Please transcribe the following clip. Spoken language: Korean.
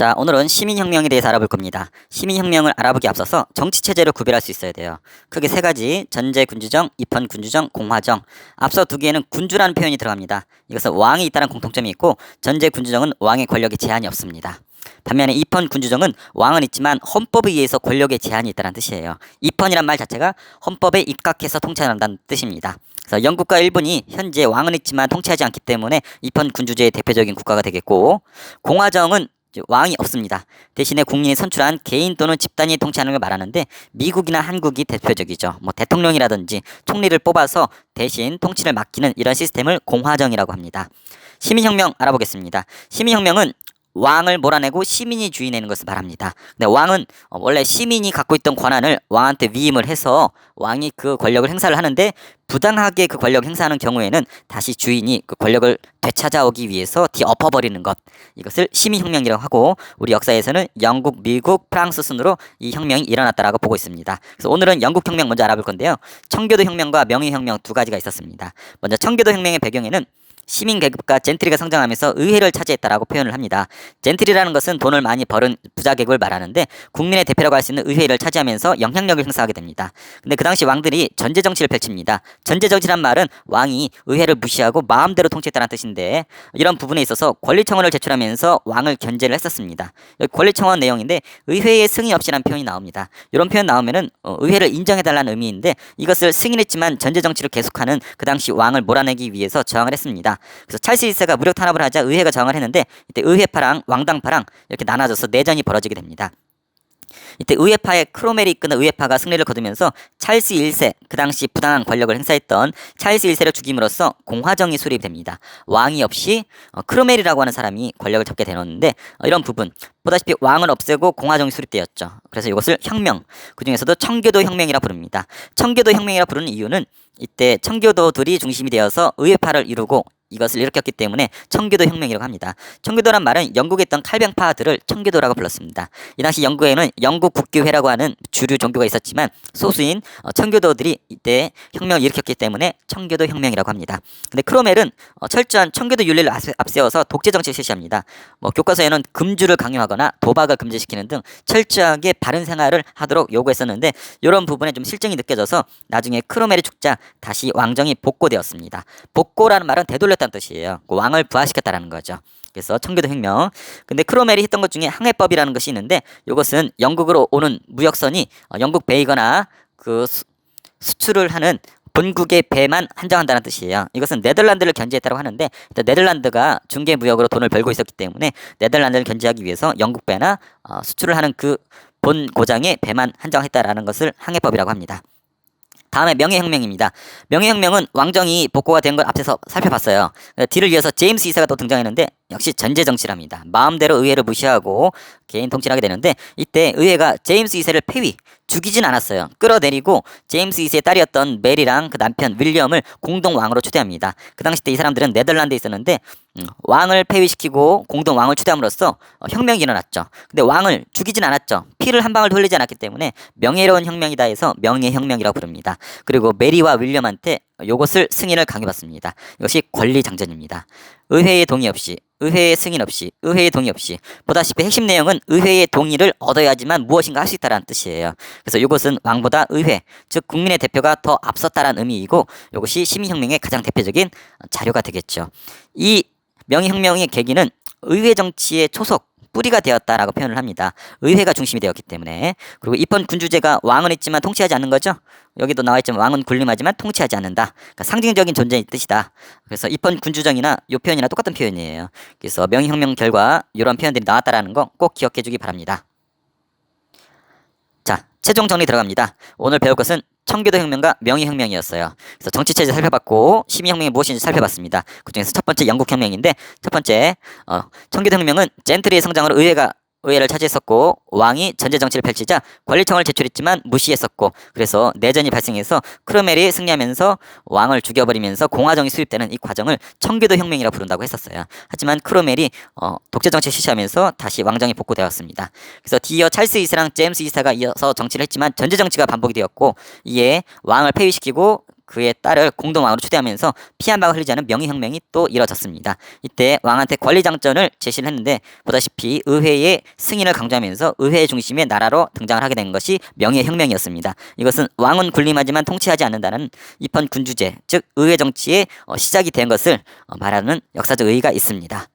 자, 오늘은 시민혁명에 대해서 알아볼 겁니다. 시민혁명을 알아보기 앞서서 정치체제를 구별할 수 있어야 돼요. 크게 세 가지, 전제군주정, 입헌군주정, 공화정. 앞서 두 개에는 군주라는 표현이 들어갑니다. 이것은 왕이 있다는 공통점이 있고, 전제군주정은 왕의 권력에 제한이 없습니다. 반면에 입헌 군주정은 왕은 있지만 헌법에 의해서 권력에 제한이 있다는 뜻이에요. 입헌이란 말 자체가 헌법에 입각해서 통치한다는 뜻입니다. 그래서 영국과 일본이 현재 왕은 있지만 통치하지 않기 때문에 입헌 군주제의 대표적인 국가가 되겠고, 공화정은 왕이 없습니다. 대신에 국민이 선출한 개인 또는 집단이 통치하는 걸 말하는데 미국이나 한국이 대표적이죠. 뭐 대통령이라든지 총리를 뽑아서 대신 통치를 맡기는 이런 시스템을 공화정이라고 합니다. 시민혁명 알아보겠습니다. 시민혁명은 왕을 몰아내고 시민이 주인내는 것을 말합니다. 근데 왕은 어, 원래 시민이 갖고 있던 권한을 왕한테 위임을 해서 왕이 그 권력을 행사를 하는데 부당하게 그 권력 행사하는 경우에는 다시 주인이 그 권력을 되찾아오기 위해서 뒤엎어버리는 것 이것을 시민혁명이라고 하고 우리 역사에서는 영국, 미국, 프랑스 순으로 이 혁명이 일어났다라고 보고 있습니다. 그래서 오늘은 영국 혁명 먼저 알아볼 건데요. 청교도 혁명과 명예혁명 두 가지가 있었습니다. 먼저 청교도 혁명의 배경에는 시민 계급과 젠트리가 성장하면서 의회를 차지했다라고 표현을 합니다. 젠트리라는 것은 돈을 많이 벌은 부자 계급을 말하는데 국민의 대표라고 할 수 있는 의회를 차지하면서 영향력을 행사하게 됩니다. 근데 그 당시 왕들이 전제 정치를 펼칩니다. 전제 정치란 말은 왕이 의회를 무시하고 마음대로 통치했다는 뜻인데 이런 부분에 있어서 권리청원을 제출하면서 왕을 견제를 했었습니다. 권리청원 내용인데 의회의 승인 없이라는 표현이 나옵니다. 이런 표현 나오면은 어, 의회를 인정해달라는 의미인데 이것을 승인했지만 전제 정치를 계속하는 그 당시 왕을 몰아내기 위해서 저항을 했습니다. 그래서 찰스 1세가 무력 탄압을 하자 의회가 저항을 했는데 이때 의회파랑 왕당파랑 이렇게 나눠져서 내전이 벌어지게 됩니다. 이때 의회파의 크로멜이 이끄는 의회파가 승리를 거두면서 찰스 1세 그 당시 부당한 권력을 행사했던 찰스 1세를 죽임으로써 공화정이 수립됩니다. 왕이 없이 어, 크로멜이라고 하는 사람이 권력을 잡게 되었는데 어, 이런 부분 보다시피 왕을 없애고 공화정이 수립되었죠. 그래서 이것을 혁명 그 중에서도 청교도 혁명이라 부릅니다. 청교도 혁명이라 부르는 이유는 이때 청교도들이 중심이 되어서 의회파를 이루고 이것을 일으켰기 때문에 청교도 혁명이라고 합니다. 청교도란 말은 영국에 있던 칼병파들을 청교도라고 불렀습니다. 이 당시 영국에는 영국 국교회라고 하는 주류 종교가 있었지만 소수인 어, 청교도들이 이때 혁명을 일으켰기 때문에 청교도 혁명이라고 합니다. 근데 크로멜은 어, 철저한 청교도 윤리를 앞세워서 독재 정치를 실시합니다. 뭐 교과서에는 금주를 강요하거나 도박을 금지시키는 등 철저하게 바른 생활을 하도록 요구했었는데 이런 부분에 좀 실정이 느껴져서 나중에 크로멜이 죽자 다시 왕정이 복고되었습니다. 복고라는 말은 되돌려 시켰다는 뜻이에요. 그 왕을 부활시켰다라는 거죠. 그래서 청교도 혁명. 근데 크로멜이 했던 것 중에 항해법이라는 것이 있는데 이것은 영국으로 오는 무역선이 어, 영국 베이거나 그 수, 수출을 하는 본국의 배만 한정한다는 뜻이에요. 이것은 네덜란드를 견제했다고 하는데 네덜란드가 중개 무역으로 돈을 벌고 있었기 때문에 네덜란드를 견제하기 위해서 영국 배나 어, 수출을 하는 그 본 고장의 배만 한정했다라는 것을 항해법이라고 합니다. 다음에 명예혁명입니다. 명예혁명은 왕정이 복고가 된 걸 앞에서 살펴봤어요. 뒤를 이어서 제임스 2세가 또 등장했는데 역시 전제정치랍니다. 마음대로 의회를 무시하고 개인 통치를 하게 되는데 이때 의회가 제임스 2세를 폐위, 죽이진 않았어요. 끌어내리고 제임스 2세의 딸이었던 메리랑 그 남편 윌리엄을 공동 왕으로 추대합니다. 그 당시 때 이 사람들은 네덜란드에 있었는데 음, 왕을 폐위시키고 공동 왕을 추대함으로써 어, 혁명이 일어났죠. 근데 왕을 죽이진 않았죠. 피를 한 방울 흘리지 않았기 때문에 명예로운 혁명이다 해서 명예혁명이라고 부릅니다. 그리고 메리와 윌리엄한테 요것을 승인을 강요받습니다. 이것이 권리 장전입니다. 의회의 동의 없이 의회의 승인 없이 의회의 동의 없이 보다시피 핵심 내용은 의회의 동의를 얻어야지만 무엇인가 할 수 있다는 뜻이에요. 그래서 이것은 왕보다 의회 즉 국민의 대표가 더 앞섰다는 의미이고 이것이 시민혁명의 가장 대표적인 자료가 되겠죠. 이 명예혁명의 계기는 의회 정치의 초속 뿌리가 되었다라고 표현을 합니다. 의회가 중심이 되었기 때문에 그리고 입헌 군주제가 왕은 있지만 통치하지 않는 거죠. 여기도 나와 있지만 왕은 군림하지만 통치하지 않는다. 그러니까 상징적인 존재의 뜻이다. 그래서 입헌 군주정이나 요 표현이나 똑같은 표현이에요. 그래서 명예혁명 결과 이런 표현들이 나왔다라는 거 꼭 기억해 주기 바랍니다. 자, 최종 정리 들어갑니다. 오늘 배울 것은 청교도 혁명과 명예혁명이었어요. 그래서 정치체제 살펴봤고 시민혁명이 무엇인지 살펴봤습니다. 그중에서 첫 번째 영국혁명인데 첫 번째 어, 청교도 혁명은 젠트리의 성장으로 의회가 의회를 차지했었고 왕이 전제 정치를 펼치자 권리청을 제출했지만 무시했었고 그래서 내전이 발생해서 크로멜이 승리하면서 왕을 죽여버리면서 공화정이 수립되는 이 과정을 청교도 혁명이라 부른다고 했었어요. 하지만 크로멜이 어, 독재 정치 실시하면서 다시 왕정이 복구되었습니다. 그래서 뒤이어 찰스 2세랑 제임스 2세가 이어서 정치를 했지만 전제 정치가 반복이 되었고 이에 왕을 폐위시키고 그의 딸을 공동왕으로 추대하면서 피 한 방울 흘리지 않은 명예혁명이 또 이뤄졌습니다. 이때 왕한테 권리장전을 제시를 했는데 보다시피 의회의 승인을 강조하면서 의회 중심의 나라로 등장을 하게 된 것이 명예혁명이었습니다. 이것은 왕은 군림하지만 통치하지 않는다는 입헌 군주제, 즉 의회 정치의 어, 시작이 된 것을 어, 말하는 역사적 의의가 있습니다.